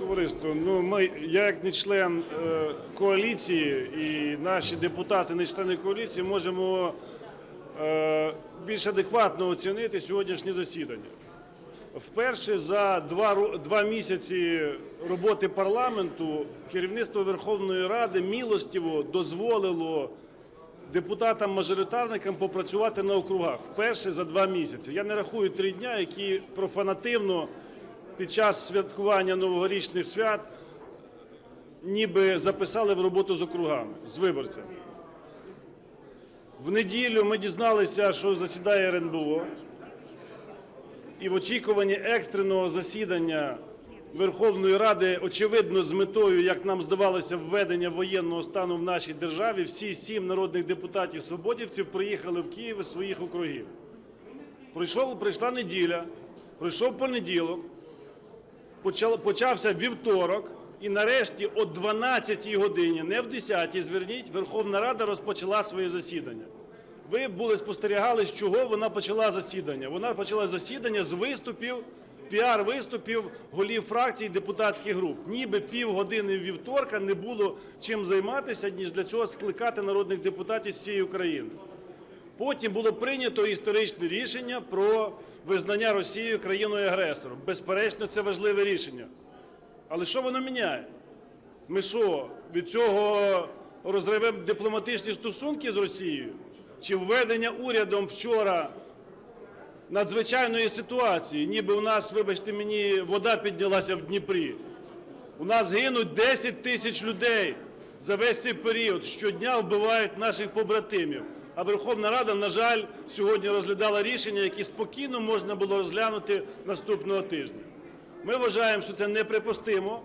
Товариство, ну ми, я як не член е, коаліції і наші депутати, не члени коаліції, можемо е, більш адекватно оцінити сьогоднішнє засідання. Вперше за два, два місяці роботи парламенту керівництво Верховної Ради милостиво дозволило депутатам-мажоритарникам попрацювати на округах вперше за два місяці. Я не рахую три дня, які профанативно під час святкування новорічних свят ніби записали в роботу з округами, з виборцями. В неділю ми дізналися, що засідає РНБО, і в очікуванні екстреного засідання Верховної Ради, очевидно, з метою, як нам здавалося, введення воєнного стану в нашій державі, всі сім народних депутатів свободівців приїхали в Київ із своїх округів. Пройшов, прийшла неділя, пройшов понеділок, почався вівторок, і нарешті о 12-й годині, не в 10-й, зверніть, Верховна Рада розпочала своє засідання. Ви були спостерігали, з чого вона почала засідання. Вона почала засідання з виступів, піар-виступів голів фракцій і депутатських груп. Ніби півгодини вівторка не було чим займатися, ніж для цього скликати народних депутатів з всієї України. Потім було прийнято історичне рішення про визнання Росією країною-агресором. Безперечно, це важливе рішення. Але що воно міняє? Ми що, від цього розривемо дипломатичні стосунки з Росією? Чи введення урядом вчора надзвичайної ситуації, ніби у нас, вибачте мені, вода піднялася в Дніпрі? У нас гинуть 10 тисяч людей за весь цей період. Щодня вбивають наших побратимів. А Верховна Рада, на жаль, сьогодні розглядала рішення, які спокійно можна було розглянути наступного тижня. Ми вважаємо, що це неприпустимо,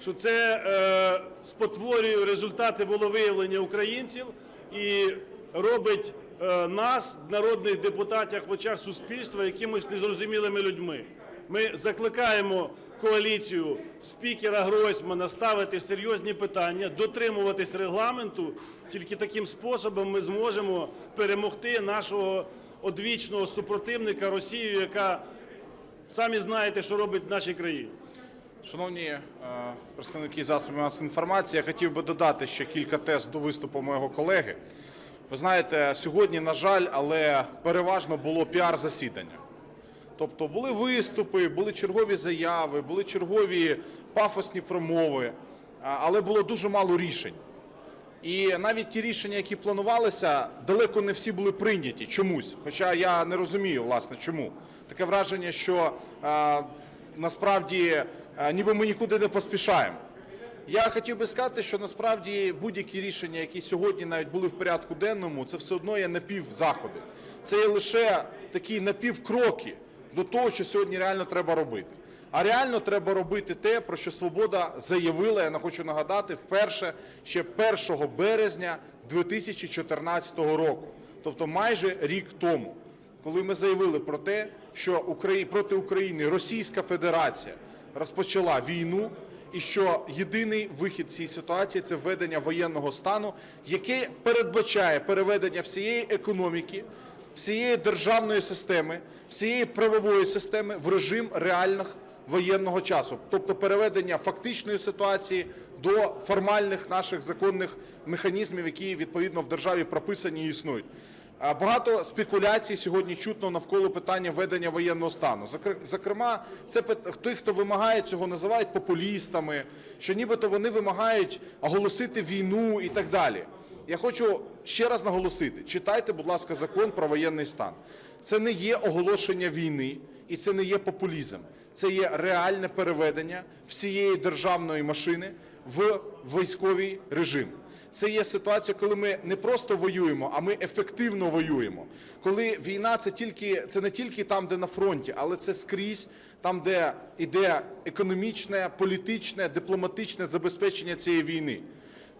що це е, спотворює результати волевиявлення українців і робить е, нас, народних депутатів, в очах суспільства, якимось незрозумілими людьми. Ми закликаємо коаліцію спікера Гройсмана ставити серйозні питання, дотримуватись регламенту. Тільки таким способом ми зможемо перемогти нашого одвічного супротивника Росію, яка самі знаєте, що робить в нашій країні. Шановні е, представники засобів масової інформації, я хотів би додати ще кілька тез до виступу моєго колеги. Ви знаєте, сьогодні, на жаль, але переважно було піар-засідання. Тобто були виступи, були чергові заяви, були чергові пафосні промови, але було дуже мало рішень. І навіть ті рішення, які планувалися, далеко не всі були прийняті чомусь. Хоча я не розумію, власне, чому. Таке враження, що е, насправді е, ніби ми нікуди не поспішаємо. Я хотів би сказати, що насправді будь-які рішення, які сьогодні навіть були в порядку денному, це все одно є напівзаходи. Це є лише такі напівкроки до того, що сьогодні реально треба робити. А реально треба робити те, про що Свобода заявила, я хочу нагадати, вперше ще 1 березня 2014 року, тобто майже рік тому, коли ми заявили про те, що проти України Російська Федерація розпочала війну, і що єдиний вихід цієї ситуації це введення воєнного стану, яке передбачає переведення всієї економіки, всієї державної системи, всієї правової системи в режим реальних воєнного часу, тобто переведення фактичної ситуації до формальних наших законних механізмів, які відповідно в державі прописані і існують. Багато спекуляцій сьогодні чутно навколо питання введення воєнного стану. Зокрема, це ті, хто вимагає цього, називають популістами, що нібито вони вимагають оголосити війну і так далі. Я хочу ще раз наголосити: читайте, будь ласка, закон про воєнний стан. Це не є оголошення війни і це не є популізм. Це є реальне переведення всієї державної машини в військовий режим. Це є ситуація, коли ми не просто воюємо, а ми ефективно воюємо. Коли війна це тільки це не тільки там, де на фронті, але це скрізь там, де іде економічне, політичне, дипломатичне забезпечення цієї війни.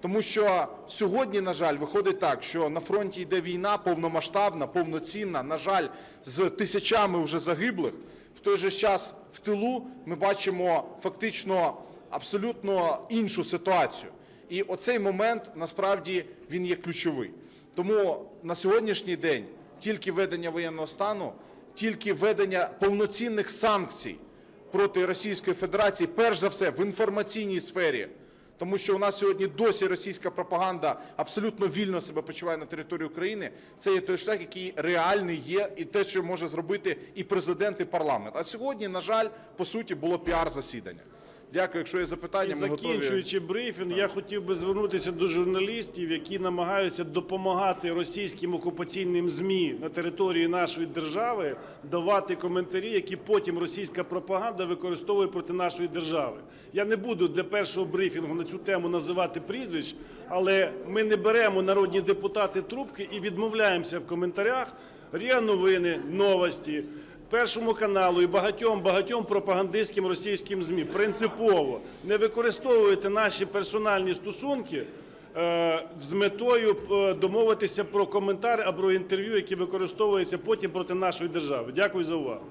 Тому що сьогодні, на жаль, виходить так, що на фронті йде війна повномасштабна, повноцінна, на жаль, з тисячами вже загиблих. В той же час в тилу ми бачимо фактично абсолютно іншу ситуацію. І оцей момент насправді він є ключовий. Тому на сьогоднішній день тільки введення воєнного стану, тільки введення повноцінних санкцій проти Російської Федерації, перш за все в інформаційній сфері. Тому що у нас сьогодні досі російська пропаганда абсолютно вільно себе почуває на території України. Це є той шлях, який реальний є, і те, що може зробити і президент, і парламент. А сьогодні, на жаль, по суті, було піар-засідання. Дякую. Якщо є запитання, ми готові. закінчуючи брифінг, я хотів би звернутися до журналістів, які намагаються допомагати російським окупаційним ЗМІ на території нашої держави давати коментарі, які потім російська пропаганда використовує проти нашої держави. Я не буду для першого брифінгу на цю тему називати прізвищ, але ми не беремо народні депутати трубки і відмовляємося в коментарях. РІА Новини, новості. Першому каналу і багатьом багатьом пропагандистським російським змі принципово не використовувати наші персональні стосунки е, з метою е, домовитися про коментар або інтерв'ю, які використовуються потім проти нашої держави. Дякую за увагу.